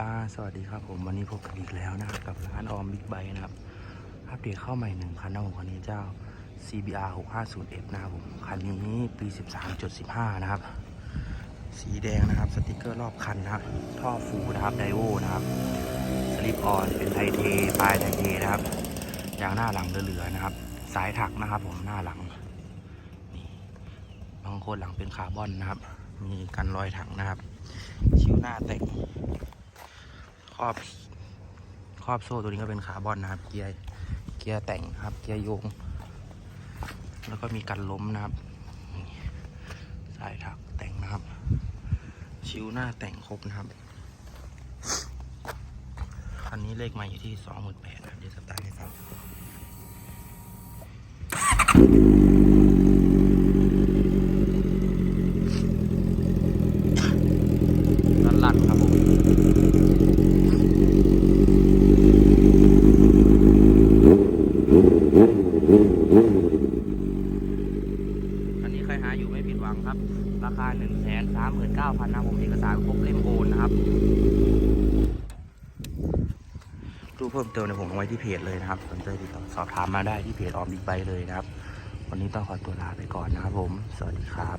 อ่าสวัสดีครับผมวันนี้พบกันอีกแล้วนะครับกับร้านออมบิ๊กไบนะครับอัปเดตเข้าใหม่หนึ่งคันนะผมคันนี้เจ้า CBR 650F นะครับผมคันนี้ปี 13.15 นะครับ สีแดงนะครับสติกเกอร์รอบคันนะครับ ท่อฟูนะครับไดโวนะครับสลิปออนเป็นไทเทปลายไทเทนะครับยางหน้าหลังเหลือๆนะครับ สายถักนะครับผมหน้าหลังนี่บางคนหลังเป็นคาร์บอนนะครับ มีกันรอยถังนะครับ ชิวหน้าแต่ง ครอบครอบโซ่ตัวนี้ก็เป็นคาร์บอนนะครับ เกียร์เกียร์แต่งนะครับ เกียร์โยง แล้วก็มีกันล้มนะครับสายถักแต่งนะครับ ชิวหน้าแต่งครบนะครับคันนี้เลขมาอยู่ที่สองหมื่นแปดเดี๋ยวสตาร์ทให้ฟังลั่นๆครับผม อันนี้ใครหาอยู่ไม่ผิดหวังครับ ราคา1 3 9 0 0 0นะผมเอกสารครบเล่มโอนนะครับรูปเพิ่มเติมในผมเอาไว้ที่เพจเลยนะครับสนใจติดต่อสอบถามมาได้ที่เพจออมบิ๊กไบเลยนะครับ วันนี้ต้องขอตัวลาไปก่อนนะครับผม สวัสดีครับ